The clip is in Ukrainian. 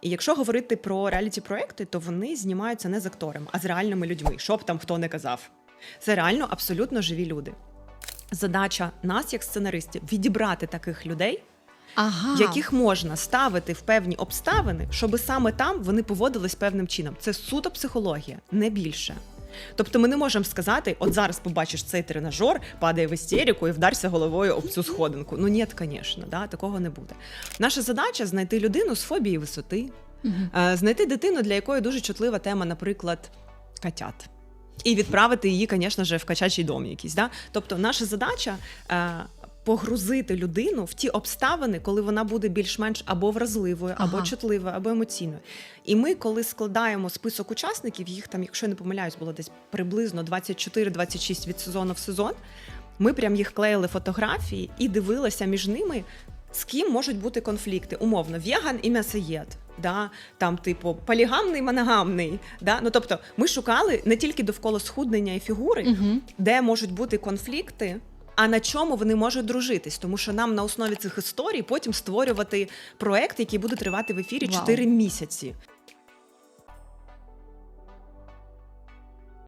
І якщо говорити про реаліті проекти, то вони знімаються не з актором, а з реальними людьми, що б там хто не казав. Це реально абсолютно живі люди. Задача нас, як сценаристів, відібрати таких людей, Ага. яких можна ставити в певні обставини, щоб саме там вони поводились певним чином. Це суто психологія, не більше. Тобто ми не можемо сказати, от зараз побачиш цей тренажер, падає в істерику і вдарся головою об цю сходинку. Ну ні, звісно, да, такого не буде. Наша задача знайти людину з фобією висоти, е, знайти дитину, для якої дуже чутлива тема, наприклад, котят. І відправити її, звісно в качачий дом якийсь. Да? Тобто, наша задача е, погрузити людину в ті обставини, коли вона буде більш-менш або вразливою, або Ага. чутливою, або емоційною. І ми, коли складаємо список учасників, їх там, якщо я не помиляюсь, було десь приблизно 24-26 від сезону в сезон. Ми прям їх клеїли фотографії і дивилися між ними. З ким можуть бути конфлікти? Умовно, веган і м'ясоєд, да? там, типу, полігамний, моногамний. Да? Ну, тобто, ми шукали не тільки довкола схуднення і фігури, Мгм. де можуть бути конфлікти, а на чому вони можуть дружитись. Тому що нам на основі цих історій потім створювати проект, який буде тривати в ефірі Вау. 4 місяці.